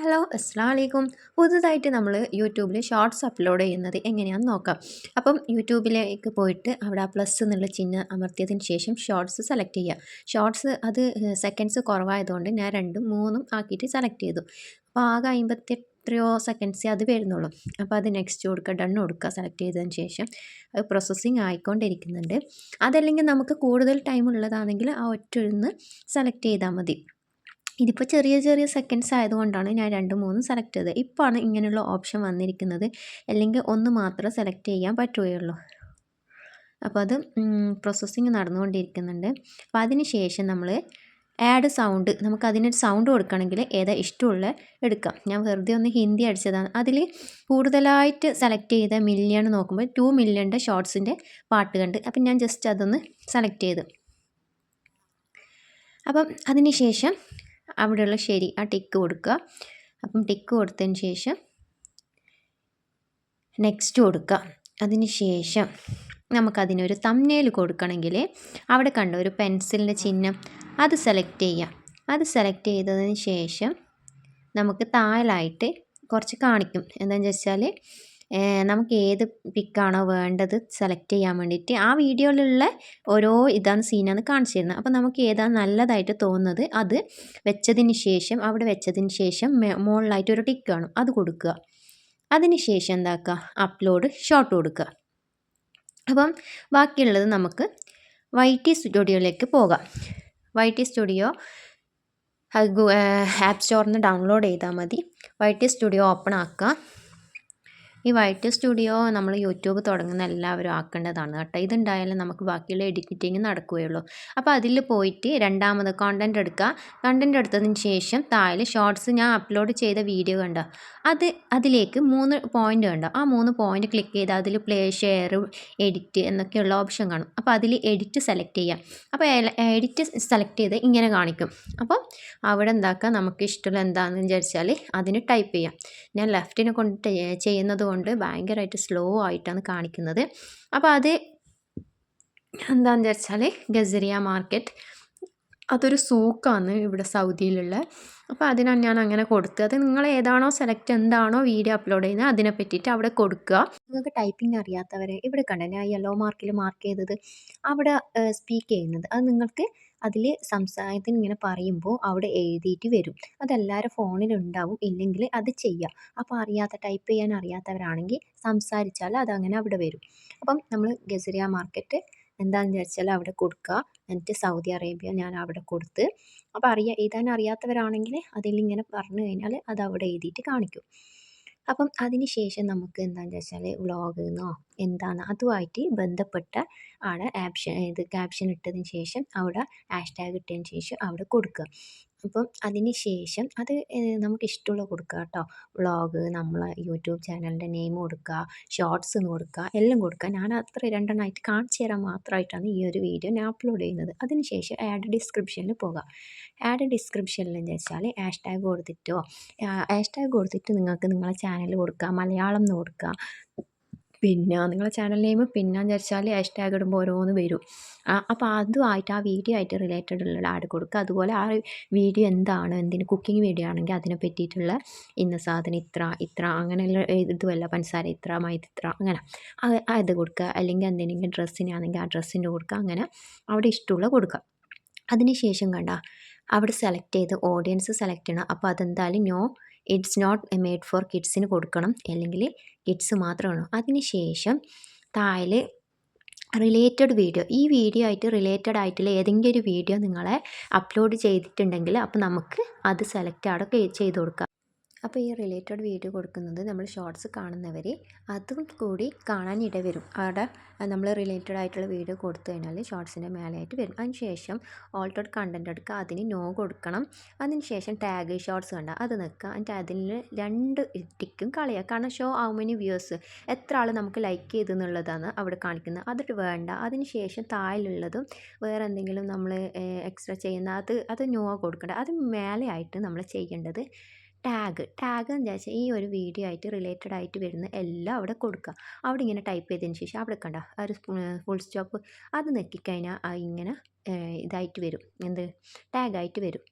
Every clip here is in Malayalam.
ഹലോ അസ്സാം വലൈക്കും പുതുതായിട്ട് നമ്മൾ യൂട്യൂബിൽ ഷോർട്സ് അപ്ലോഡ് ചെയ്യുന്നത് എങ്ങനെയാണെന്ന് നോക്കാം. അപ്പം യൂട്യൂബിലേക്ക് പോയിട്ട് അവിടെ ആ പ്ലസ് എന്നുള്ള ചിഹ്നം അമർത്തിയതിന് ശേഷം ഷോർട്സ് സെലക്ട് ചെയ്യുക ഷോർട്സ് അത് സെക്കൻഡ്സ് കുറവായതുകൊണ്ട് ഞാൻ രണ്ടും മൂന്നും ആക്കിയിട്ട് സെലക്ട് ചെയ്തു. അപ്പോൾ ആകെ അമ്പത്തി എത്രയോ സെക്കൻഡ്സേ അത് വരുന്നുള്ളൂ. അപ്പോൾ അത് നെക്സ്റ്റ് കൊടുക്കുക ഡൺ കൊടുക്കുക സെലക്ട് ചെയ്തതിന് ശേഷം അത് പ്രോസസ്സിങ് ആയിക്കൊണ്ടിരിക്കുന്നുണ്ട്. അതല്ലെങ്കിൽ നമുക്ക് കൂടുതൽ ടൈം ഉള്ളതാണെങ്കിൽ ആ ഒറ്റ സെലക്ട് ചെയ്താൽ മതി. ഇതിപ്പോൾ ചെറിയ ചെറിയ സെക്കൻഡ്സ് ആയതുകൊണ്ടാണ് ഞാൻ രണ്ട് മൂന്ന് സെലക്ട് ചെയ്തത്. ഇപ്പോൾ ആണ് ഇങ്ങനെയുള്ള ഓപ്ഷൻ വന്നിരിക്കുന്നത്. അല്ലെങ്കിൽ ഒന്ന് മാത്രം സെലക്ട് ചെയ്യാൻ പറ്റുകയുള്ളൂ. അപ്പോൾ അത് പ്രോസസ്സിങ് നടന്നുകൊണ്ടിരിക്കുന്നുണ്ട്. അപ്പോൾ അതിന് ശേഷം നമ്മൾ ആഡ് സൗണ്ട് നമുക്ക് അതിനൊരു സൗണ്ട് കൊടുക്കണമെങ്കിൽ ഏതാ ഇഷ്ടമുള്ള എടുക്കാം. ഞാൻ വെറുതെ ഒന്ന് ഹിന്ദി അടിച്ചതാണ്. അതിൽ കൂടുതലായിട്ട് സെലക്ട് ചെയ്ത മില്യൺ നോക്കുമ്പോൾ ടു മില്യണിന്റെ ഷോർട്സിന്റെ പാട്ട് കണ്ട്. അപ്പം ഞാൻ ജസ്റ്റ് അതൊന്ന് സെലക്ട് ചെയ്തു. അപ്പം അതിന് ശേഷം അവിടെയുള്ള ശരി ആ ടിക്ക് കൊടുക്കുക. അപ്പം ടിക്ക് കൊടുത്തതിന് ശേഷം നെക്സ്റ്റ് കൊടുക്കുക. അതിന് ശേഷം നമുക്കതിനൊരു തമ്നേൽ കൊടുക്കണമെങ്കിൽ അവിടെ കണ്ട ഒരു പെൻസിലിന്റെ ചിഹ്നം. അത് സെലക്ട് ചെയ്യാം. അത് സെലക്ട് ചെയ്തതിന് ശേഷം നമുക്ക് താഴലായിട്ട് കുറച്ച് കാണിക്കും. എന്താണെന്ന് വെച്ചാൽ നമുക്ക് ഏത് പിക്കാണോ വേണ്ടത് സെലക്ട് ചെയ്യാൻ വേണ്ടിയിട്ട് ആ വീഡിയോയിലുള്ള ഓരോ ഇതാണ് സീനാണ് കാണിച്ചു തരുന്നത് അപ്പോൾ നമുക്ക് ഏതാണ് നല്ലതായിട്ട് തോന്നുന്നത് അത് വെച്ചതിന് ശേഷം അവിടെ വെച്ചതിന് ശേഷം മുകളിലായിട്ട് ഒരു ടിക്ക് കാണും. അത് കൊടുക്കുക. അതിന് ശേഷം എന്താക്കുക? അപ്ലോഡ് ഷോട്ട് കൊടുക്കുക. അപ്പം ബാക്കിയുള്ളത് നമുക്ക് വൈ ടി സ്റ്റുഡിയോയിലേക്ക് പോകാം. വൈ ടി സ്റ്റുഡിയോ ആപ്പ് സ്റ്റോറിൽ നിന്ന് ഡൗൺലോഡ് ചെയ്താൽ മതി. വൈ ടി സ്റ്റുഡിയോ ഓപ്പൺ ആക്കുക. ഈ വൈറ്റ് സ്റ്റുഡിയോ നമ്മൾ യൂട്യൂബ് തുടങ്ങുന്ന എല്ലാവരും ആക്കേണ്ടതാണ് കേട്ടോ. ഇതുണ്ടായാലും നമുക്ക് ബാക്കിയുള്ള എഡിറ്റിംഗ് നടക്കുകയുള്ളൂ. അപ്പോൾ അതിൽ പോയിട്ട് രണ്ടാമത് കണ്ടന്റ് എടുക്കുക കണ്ടന്റ് എടുത്തതിന് ശേഷം താഴെ ഷോർട്സ് ഞാൻ അപ്ലോഡ് ചെയ്ത വീഡിയോ കണ്ടോ? അത് അതിലേക്ക് മൂന്ന് പോയിന്റ് കണ്ടോ? ആ മൂന്ന് പോയിന്റ് ക്ലിക്ക് ചെയ്ത് അതിൽ പ്ലേ ഷെയർ എഡിറ്റ് എന്നൊക്കെയുള്ള ഓപ്ഷൻ കാണും. അപ്പോൾ അതിൽ എഡിറ്റ് സെലക്ട് ചെയ്യാം. അപ്പോൾ എഡിറ്റ് സെലക്ട് ചെയ്ത് ഇങ്ങനെ കാണിക്കും. അപ്പോൾ അവിടെ എന്താക്കുക നമുക്ക് ഇഷ്ടമുള്ള എന്താണെന്ന് വിചാരിച്ചാൽ അതിന് ടൈപ്പ് ചെയ്യാം. ഞാൻ ലെഫ്റ്റിനെ കൊണ്ട് ചെയ്യുന്നത് ഭയങ്കരമായിട്ട് സ്ലോ ആയിട്ടാണ് കാണിക്കുന്നത്. അപ്പോൾ അത് എന്താണെന്ന് വെച്ചാൽ ഗസരിയ മാർക്കറ്റ് അതൊരു സൂക്കാണ് ഇവിടെ സൗദിയിലുള്ള. അപ്പോൾ അതിനാണ് ഞാൻ അങ്ങനെ കൊടുത്തത്. അത് നിങ്ങൾ ഏതാണോ സെലക്ട് എന്താണോ വീഡിയോ അപ്ലോഡ് ചെയ്യുന്നത് അതിനെ പറ്റിയിട്ട് അവിടെ കൊടുക്കുക. നിങ്ങൾക്ക് ടൈപ്പിംഗ് അറിയാത്തവരെ ഇവിടെ കണ്ടേ ഞാൻ യെല്ലോ മാർക്കിൽ മാർക്ക് ചെയ്തത് അവിടെ സ്പീക്ക് ചെയ്യുന്നത്. അത് നിങ്ങൾക്ക് അതിൽ സംസാരത്തിന് ഇങ്ങനെ പറയുമ്പോൾ അവിടെ എഴുതിയിട്ട് വരും. അതെല്ലാവരും ഫോണിലുണ്ടാവും. ഇല്ലെങ്കിൽ അത് ചെയ്യാം. അപ്പോൾ അറിയാത്ത ടൈപ്പ് ചെയ്യാൻ അറിയാത്തവരാണെങ്കിൽ സംസാരിച്ചാൽ അതങ്ങനെ അവിടെ വരും. അപ്പം നമ്മൾ ഗസരിയ മാർക്കറ്റ് എന്താണെന്ന് വിചാരിച്ചാൽ അവിടെ കൊടുക്കുക എന്നിട്ട് സൗദി അറേബ്യ ഞാൻ അവിടെ കൊടുത്ത്. അപ്പോൾ അറിയാ എഴുതാൻ അറിയാത്തവരാണെങ്കിൽ അതിലിങ്ങനെ പറഞ്ഞു കഴിഞ്ഞാൽ അത് അവിടെ എഴുതിയിട്ട് കാണിക്കും. അപ്പം അതിന് ശേഷം നമുക്ക് എന്താണെന്ന് വെച്ചാൽ വ്ളോഗ് എന്നോ എന്താണ് അതുമായിട്ട് ബന്ധപ്പെട്ട ആണ് ആപ്ഷൻ ഇത് ക്യാപ്ഷൻ ഇട്ടതിന് ശേഷം അവിടെ ഹാഷ്ടാഗ് ഇട്ടതിന് ശേഷം അവിടെ കൊടുക്കുക. അപ്പം അതിന് ശേഷം അത് നമുക്ക് ഇഷ്ടമുള്ള കൊടുക്കുക കേട്ടോ. വ്ളോഗ് നമ്മളെ യൂട്യൂബ് ചാനലിന്റെ നെയിം കൊടുക്കുക ഷോർട്സ് എന്ന് കൊടുക്കുക എല്ലാം കൊടുക്കുക. ഞാൻ അത്ര രണ്ടെണ്ണമായിട്ട് കാണിച്ചു തരാൻ മാത്രമായിട്ടാണ് ഈ ഒരു വീഡിയോ ഞാൻ അപ്ലോഡ് ചെയ്യുന്നത്. അതിന് ശേഷം ആഡ് ഡിസ്ക്രിപ്ഷനിൽ പോകുക ആഡ് ഡിസ്ക്രിപ്ഷനിൽ എന്ന് വെച്ചാൽ ഹാഷ്ടാഗ് കൊടുത്തിട്ടോ ഹാഷ്ടാഗ് കൊടുത്തിട്ട് നിങ്ങൾക്ക് നിങ്ങളെ ചാനൽ കൊടുക്കുക മലയാളം എന്ന് കൊടുക്കുക. പിന്നെ നിങ്ങളെ ചാനൽ നെയിം പിന്നെ വിചാരിച്ചാൽ ഹാഷ്ടാഗ് ഇടുമ്പോൾ ഓരോന്ന് വരും. അപ്പോൾ അതുമായിട്ട് ആ വീഡിയോ ആയിട്ട് റിലേറ്റഡ് ഉള്ള ആഡ് കൊടുക്കുക അതുപോലെ ആ വീഡിയോ എന്താണ് എന്തിന് കുക്കിംഗ് വീഡിയോ ആണെങ്കിൽ അതിനെ പറ്റിയിട്ടുള്ള ഇന്ന സാധനം ഇത്ര ഇത്ര അങ്ങനെയുള്ള ഇതുമല്ല പഞ്ചസാര ഇത്ര മൈദ ഇത്ര അങ്ങനെ. അത് കൊടുക്കുക അല്ലെങ്കിൽ എന്തെങ്കിലും ഡ്രസ്സിനാണെങ്കിൽ ആ ഡ്രസ്സിന്റെ കൊടുക്കുക അങ്ങനെ അവിടെ ഇഷ്ടമുള്ള കൊടുക്കുക അതിന് ശേഷം കണ്ട അവിടെ സെലക്ട് ചെയ്ത് ഓഡിയൻസ് സെലക്ട് ചെയ്യണം. അപ്പോൾ അതെന്തായാലും no it's not made for കിഡ്സിന് കൊടുക്കണം. അല്ലെങ്കിൽ കിഡ്സ് മാത്രമാണ്? അതിനുശേഷം താഴെ റിലേറ്റഡ് വീഡിയോ ഈ വീഡിയോ ആയിട്ട് റിലേറ്റഡ് ആയിട്ടുള്ള ഏതെങ്കിലും ഒരു വീഡിയോ നിങ്ങളെ അപ്ലോഡ് ചെയ്തിട്ടുണ്ടെങ്കിൽ അപ്പോൾ നമുക്ക് അത് സെലക്ട് അവിടെ ചെയ്ത് കൊടുക്കാം. അപ്പോൾ ഈ റിലേറ്റഡ് വീഡിയോ കൊടുക്കുന്നത് നമ്മൾ ഷോർട്സ് കാണുന്നവർ അതും കൂടി കാണാൻ ഇടവരും അവിടെ നമ്മൾ റിലേറ്റഡ് ആയിട്ടുള്ള വീഡിയോ കൊടുത്തു കഴിഞ്ഞാൽ ഷോർട്സിന്റെ മേലെയായിട്ട് വരും. അതിനുശേഷം ഓൾട്ടോഡ് കണ്ടന്റ് എടുക്കുക അതിന് നോ കൊടുക്കണം. അതിന് ശേഷം ടാഗ് ഷോർട്സ് കണ്ട അത് നിൽക്കുക. എന്നിട്ട് അതിൽ രണ്ട് ടിക്കും കളയുക കാരണം ഷോ ഹൗ മെനി വ്യൂസ് എത്ര ആൾ നമുക്ക് ലൈക്ക് ചെയ്തു എന്നുള്ളതാണ് അവിടെ കാണിക്കുന്നത്. അതിട്ട് വേണ്ട. അതിന് ശേഷം താഴിലുള്ളതും വേറെ എന്തെങ്കിലും നമ്മൾ എക്സ്ട്രാ ചെയ്യുന്ന അത് അത് നോ കൊടുക്കേണ്ട. അത് മേലെയായിട്ട് നമ്മൾ ചെയ്യേണ്ടത് ടാഗ് ടാഗ് എന്താ വെച്ചാൽ ഈ ഒരു വീഡിയോ ആയിട്ട് റിലേറ്റഡ് ആയിട്ട് വരുന്ന എല്ലാം അവിടെ കൊടുക്കുക. അവിടെ ഇങ്ങനെ ടൈപ്പ് ചെയ്തതിന് ശേഷം അവിടെ കണ്ട? ആ ഒരു ഫുൾ സ്റ്റോപ്പ് അത് നെക്കിക്കഴിഞ്ഞാൽ ഇങ്ങനെ ഇതായിട്ട് വരും. എന്ത്? ടാഗായിട്ട് വരും.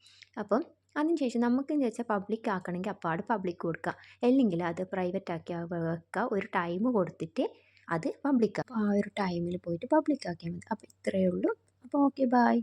അപ്പം അതിന് ശേഷം നമുക്ക് വെച്ചാൽ പബ്ലിക് ആക്കണമെങ്കിൽ അപ്പാട് പബ്ലിക് കൊടുക്കുക. അല്ലെങ്കിൽ അത് പ്രൈവറ്റ് ആക്കി വെക്കുക ഒരു ടൈം കൊടുത്തിട്ട് അത് പബ്ലിക് ആ ഒരു ടൈമിൽ പോയിട്ട് പബ്ലിക് ആക്കിയാൽ മതി. അപ്പോൾ ഇത്രയേ ഉള്ളൂ. അപ്പോൾ ഓക്കെ ബായ്